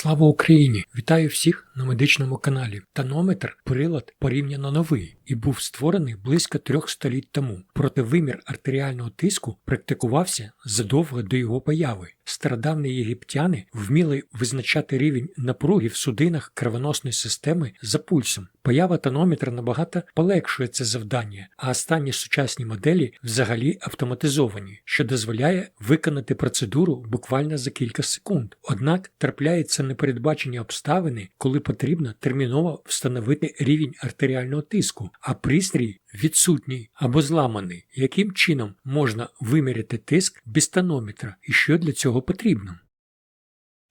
Слава Україні! Вітаю всіх на медичному каналі. Тонометр прилад порівняно новий і був створений близько трьох століть тому. Проте вимір артеріального тиску практикувався задовго до його появи. Стародавні єгиптяни вміли визначати рівень напруги в судинах кровоносної системи за пульсом. Поява тонометра набагато полегшує це завдання, а останні сучасні моделі взагалі автоматизовані, що дозволяє виконати процедуру буквально за кілька секунд. Однак трапляються непередбачені обставини, коли потрібно терміново встановити рівень артеріального тиску, а пристрій відсутній або зламаний. Яким чином можна виміряти тиск без тонометра і що для цього потрібно?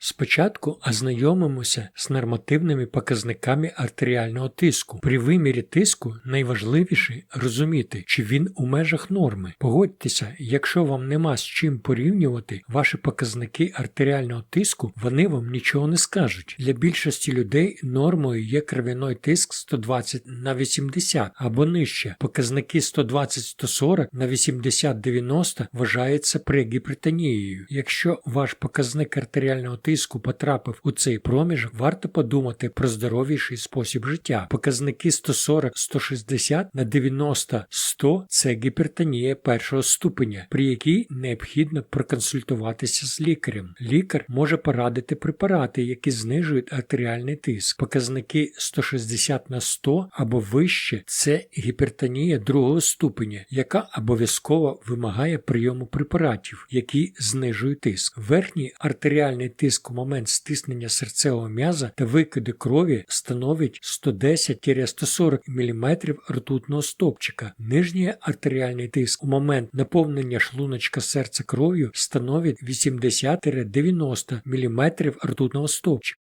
Спочатку ознайомимося з нормативними показниками артеріального тиску. При вимірі тиску найважливіше розуміти, чи він у межах норми. Погодьтеся, якщо вам нема з чим порівнювати ваші показники артеріального тиску, вони вам нічого не скажуть. Для більшості людей нормою є кров'яний тиск 120 на 80 або нижче. Показники 120-140 на 80-90 вважаються прегіпертонією. Якщо ваш показник артеріального тиску тиску потрапив у цей проміжок, варто подумати про здоровіший спосіб життя. Показники 140-160 на 90-100 це гіпертонія першого ступеня, при якій необхідно проконсультуватися з лікарем. Лікар може порадити препарати, які знижують артеріальний тиск. Показники 160 на 100 або вище це гіпертонія другого ступеня, яка обов'язково вимагає прийому препаратів, які знижують тиск. Верхній артеріальний тиск тиск у момент стиснення серцевого м'яза та викиди крові становить 110-140 мм ртутного стопчика. Нижній артеріальний тиск у момент наповнення шлуночка серця кров'ю становить 80-90 мм ртутного стовпчика.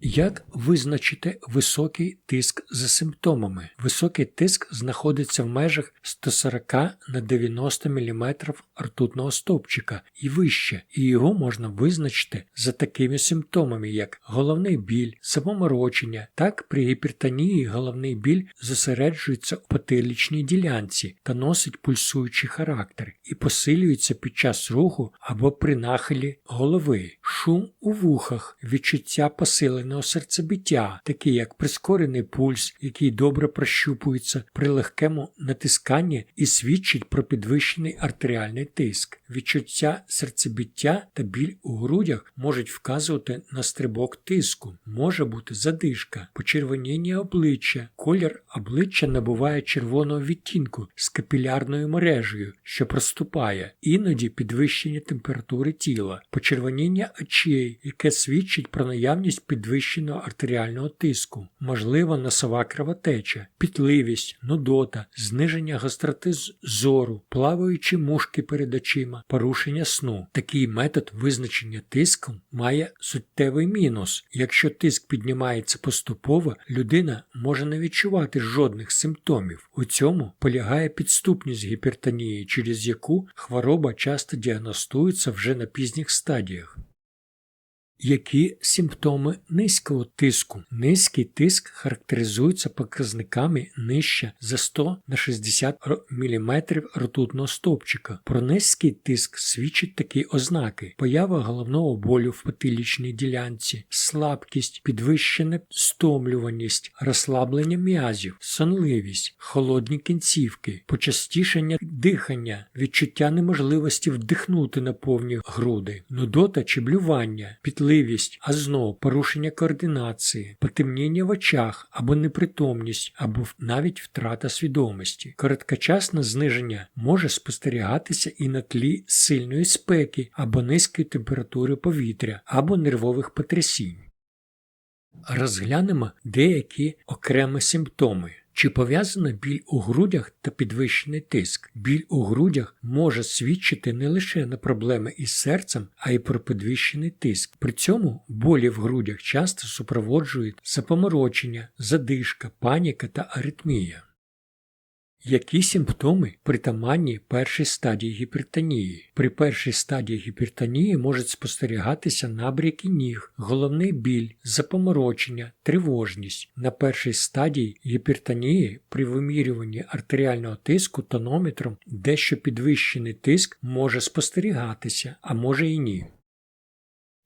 Як визначити високий тиск за симптомами? Високий тиск знаходиться в межах 140 на 90 мм ртутного стовпчика і вище, і його можна визначити за такими симптомами, як головний біль, самоморочення. Так при гіпертонії головний біль зосереджується у потилічній ділянці та носить пульсуючий характер і посилюється під час руху або при нахилі голови, шум у вухах, відчуття прискореного серцебиття, такі як прискорений пульс, який добре прощупується при легкому натисканні і свідчить про підвищений артеріальний тиск. Відчуття серцебиття та біль у грудях можуть вказувати на стрибок тиску, може бути задишка, почервоніння обличчя, колір обличчя набуває червоного відтінку з капілярною мережею, що проступає, іноді підвищення температури тіла, почервоніння очей, яке свідчить про наявність підвищеного артеріального тиску, можлива носова кровотеча, пітливість, нудота, зниження гостроти зору, плаваючі мушки перед очима, порушення сну. Такий метод визначення тиску має суттєвий мінус. Якщо тиск піднімається поступово, людина може не відчувати жодних симптомів. У цьому полягає підступність гіпертонії, через яку хвороба часто діагностується вже на пізніх стадіях. Які симптоми низького тиску? Низький тиск характеризується показниками нижче за 100 на 60 мм ртутного стовпчика. Про низький тиск свідчать такі ознаки: поява головного болю в потилічній ділянці, слабкість, підвищена стомлюваність, розслаблення м'язів, сонливість, холодні кінцівки, почастішення дихання, відчуття неможливості вдихнути на повні груди, нудота чи блювання, підлежність Пітливість, а знов порушення координації, потемніння в очах або непритомність, або навіть втрата свідомості. Короткочасне зниження може спостерігатися і на тлі сильної спеки або низької температури повітря, або нервових потрясінь. Розглянемо деякі окремі симптоми. Чи пов'язана біль у грудях та підвищений тиск? Біль у грудях може свідчити не лише на проблеми із серцем, а й про підвищений тиск. При цьому болі в грудях часто супроводжують запоморочення, задишка, паніка та аритмія. Які симптоми притаманні першій стадії гіпертонії? При першій стадії гіпертонії можуть спостерігатися набряки ніг, головний біль, запоморочення, тривожність. На першій стадії гіпертонії при вимірюванні артеріального тиску тонометром дещо підвищений тиск може спостерігатися, а може і ні.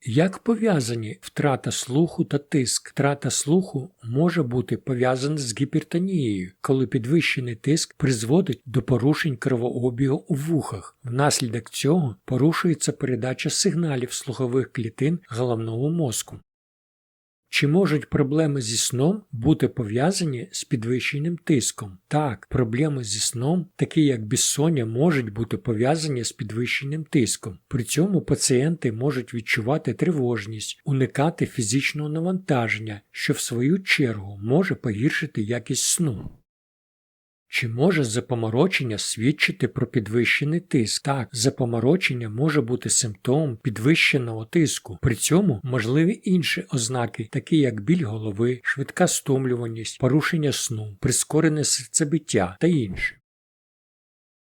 Як пов'язані втрата слуху та тиск? Втрата слуху може бути пов'язана з гіпертонією, коли підвищений тиск призводить до порушень кровообігу у вухах. Внаслідок цього порушується передача сигналів слухових клітин головного мозку. Чи можуть проблеми зі сном бути пов'язані з підвищеним тиском? Так, проблеми зі сном, такі як безсоння, можуть бути пов'язані з підвищеним тиском. При цьому пацієнти можуть відчувати тривожність, уникати фізичного навантаження, що в свою чергу може погіршити якість сну. Чи може запоморочення свідчити про підвищений тиск? Так, запоморочення може бути симптомом підвищеного тиску. При цьому можливі інші ознаки, такі як біль голови, швидка стомлюваність, порушення сну, прискорене серцебиття та інші.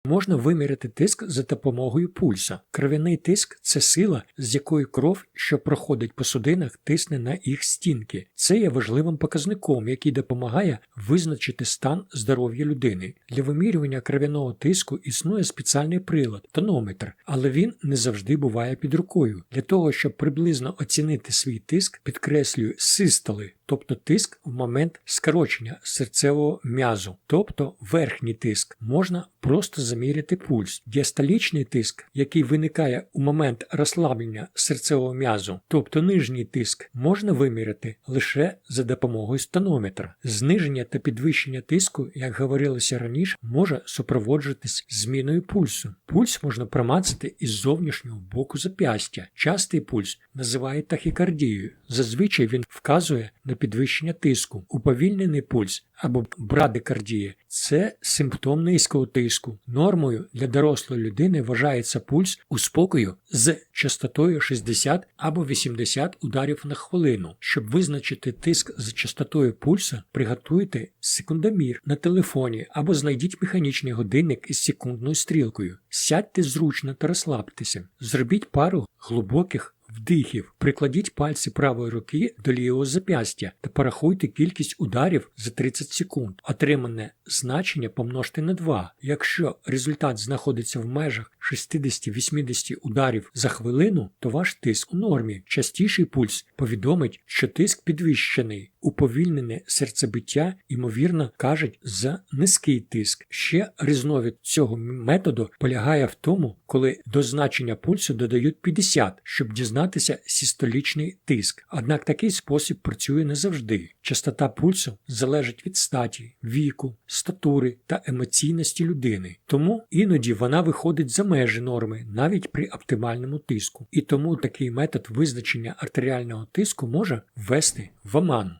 Можна виміряти тиск за допомогою пульса. Кров'яний тиск це сила, з якою кров, що проходить по судинах, тисне на їх стінки. Це є важливим показником, який допомагає визначити стан здоров'я людини. Для вимірювання кров'яного тиску існує спеціальний прилад тонометр, але він не завжди буває під рукою. Для того, щоб приблизно оцінити свій тиск, підкреслюю систоли, тобто тиск в момент скорочення серцевого м'язу, тобто верхній тиск, можна просто заміряти пульс. Діастолічний тиск, який виникає у момент розслаблення серцевого м'язу, тобто нижній тиск, можна виміряти лише за допомогою стонометра. Зниження та підвищення тиску, як говорилося раніше, може супроводжуватись зміною пульсу. Пульс можна промацати із зовнішнього боку зап'ястя. Частий пульс називають тахікардією. Зазвичай він вказує на підвищення тиску, уповільнений пульс або брадикардія це симптом низького тиску. Нормою для дорослої людини вважається пульс у спокою з частотою 60 або 80 ударів на хвилину. Щоб визначити тиск за частотою пульса, приготуйте секундомір на телефоні або знайдіть механічний годинник із секундною стрілкою. Сядьте зручно та розслабтеся. Зробіть пару глибоких вдихів. Прикладіть пальці правої руки до лівого зап'ястя та порахуйте кількість ударів за 30 секунд. Отримане значення помножте на 2. Якщо результат знаходиться в межах 60-80 ударів за хвилину, то ваш тиск у нормі. Частіший пульс повідомить, що тиск підвищений. Уповільнене серцебиття, ймовірно, кажуть за низький тиск. Ще різновид цього методу полягає в тому, коли до значення пульсу додають 50, щоб дізнатися сістолічний тиск. Однак такий спосіб працює не завжди. Частота пульсу залежить від статі, віку, статури та емоційності людини. Тому іноді вона виходить за межі норми навіть при оптимальному тиску. І тому такий метод визначення артеріального тиску може ввести в оману.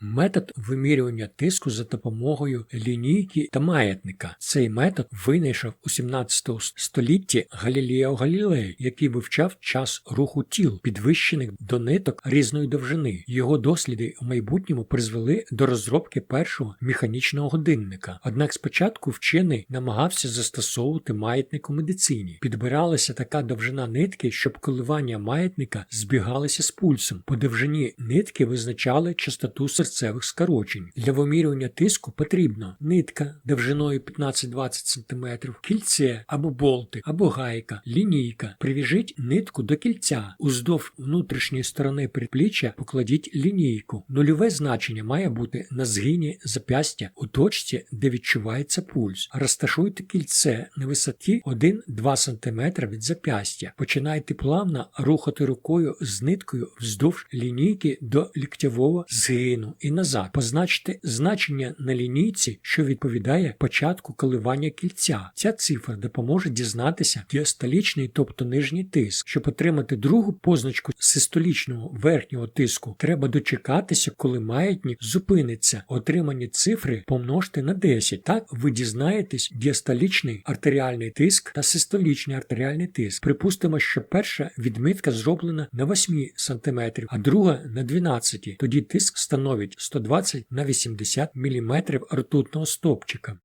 Метод вимірювання тиску за допомогою лінійки та маятника. Цей метод винайшов у 17 столітті Галілео Галілей, який вивчав час руху тіл, підвищених до ниток різної довжини. Його досліди у майбутньому призвели до розробки першого механічного годинника. Однак спочатку вчений намагався застосовувати маятник у медицині. Підбиралася така довжина нитки, щоб коливання маятника збігалися з пульсом. По довжині нитки визначали частоту серця серцевих скорочень. Для вимірювання тиску потрібно нитка довжиною 15-20 см, кільце або болти, або гайка, лінійка. Привіжіть нитку до кільця. Уздовж внутрішньої сторони предпліччя покладіть лінійку. Нульове значення має бути на згині зап'ястя у точці, де відчувається пульс. Розташуйте кільце на висоті 1-2 см від зап'ястя. Починайте плавно рухати рукою з ниткою вздовж лінійки до ліктєвого згину і назад. Позначте значення на лінійці, що відповідає початку коливання кільця. Ця цифра допоможе дізнатися діастолічний, тобто нижній тиск. Щоб отримати другу позначку систолічного верхнього тиску, треба дочекатися, коли маятник зупиниться. Отримані цифри помножте на 10. Так ви дізнаєтесь діастолічний артеріальний тиск та систолічний артеріальний тиск. Припустимо, що перша відмітка зроблена на 8 см, а друга на 12. Тоді тиск становить 120 на 80 мм ртутного стопчика.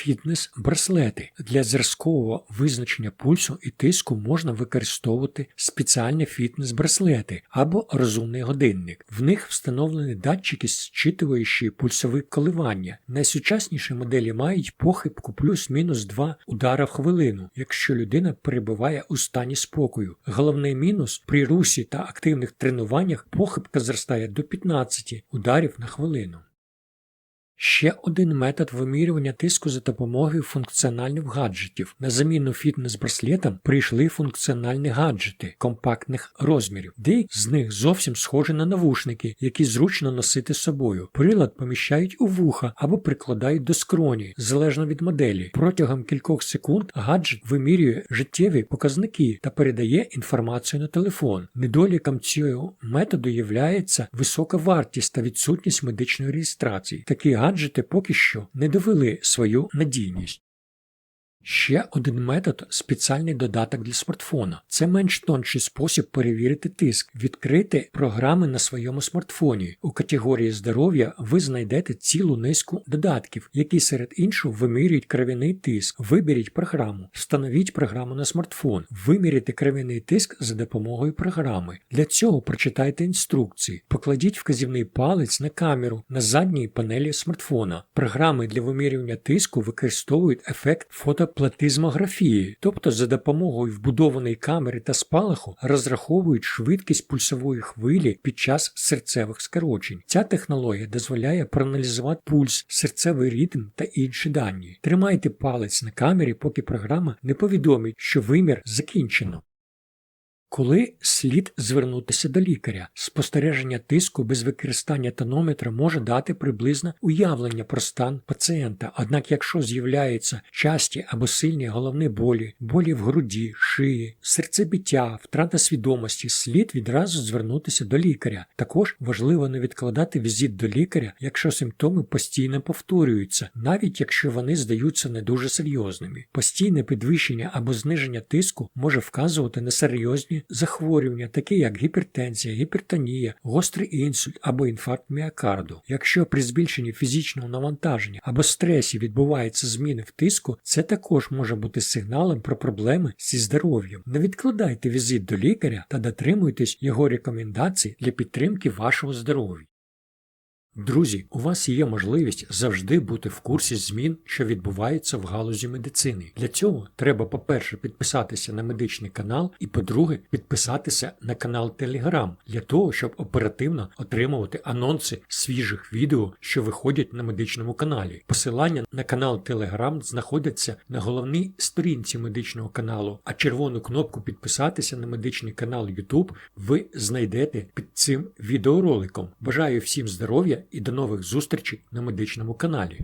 Фітнес-браслети для зразкового визначення пульсу і тиску можна використовувати спеціальні фітнес-браслети або розумний годинник. В них встановлені датчики, зчитуючі пульсові коливання. Найсучасніші моделі мають похибку плюс-мінус 2 удара в хвилину, якщо людина перебуває у стані спокою. Головний мінус при русі та активних тренуваннях похибка зростає до 15 ударів на хвилину. Ще один метод вимірювання тиску за допомогою функціональних гаджетів. На заміну фітнес-браслетам прийшли функціональні гаджети компактних розмірів. Деякі з них зовсім схожі на навушники, які зручно носити з собою. Прилад поміщають у вуха або прикладають до скроні, залежно від моделі. Протягом кількох секунд гаджет вимірює життєві показники та передає інформацію на телефон. Недоліком цього методу є висока вартість та відсутність медичної реєстрації. Такі гаджети поки що не довели свою надійність. Ще один метод спеціальний додаток для смартфона. Це менш тонший спосіб перевірити тиск, відкрити програми на своєму смартфоні. У категорії здоров'я ви знайдете цілу низку додатків, які серед іншого вимірюють кров'яний тиск. Виберіть програму, встановіть програму на смартфон, виміряйте кров'яний тиск за допомогою програми. Для цього прочитайте інструкції, покладіть вказівний палець на камеру на задній панелі смартфона. Програми для вимірювання тиску використовують ефект фото платизмографії, тобто за допомогою вбудованої камери та спалаху розраховують швидкість пульсової хвилі під час серцевих скорочень. Ця технологія дозволяє проаналізувати пульс, серцевий ритм та інші дані. Тримайте палець на камері, поки програма не повідомить, що вимір закінчено. Коли слід звернутися до лікаря, спостереження тиску без використання тонометра може дати приблизне уявлення про стан пацієнта. Однак, якщо з'являються часті або сильні головні болі, болі в груді, шиї, серцебиття, втрата свідомості, слід відразу звернутися до лікаря. Також важливо не відкладати візит до лікаря, якщо симптоми постійно повторюються, навіть якщо вони здаються не дуже серйозними. Постійне підвищення або зниження тиску може вказувати на серйозні захворювання, такі як гіпертензія, гіпертонія, гострий інсульт або інфаркт міокарду. Якщо при збільшенні фізичного навантаження або стресі відбуваються зміни в тиску, це також може бути сигналом про проблеми зі здоров'ям. Не відкладайте візит до лікаря та дотримуйтесь його рекомендацій для підтримки вашого здоров'я. Друзі, у вас є можливість завжди бути в курсі змін, що відбуваються в галузі медицини. Для цього треба, по-перше, підписатися на медичний канал, і по-друге, підписатися на канал Telegram для того, щоб оперативно отримувати анонси свіжих відео, що виходять на медичному каналі. Посилання на канал Telegram знаходяться на головній сторінці медичного каналу, а червону кнопку підписатися на медичний канал YouTube ви знайдете під цим відеороликом. Бажаю всім здоров'я і до нових зустрічей на медичному каналі.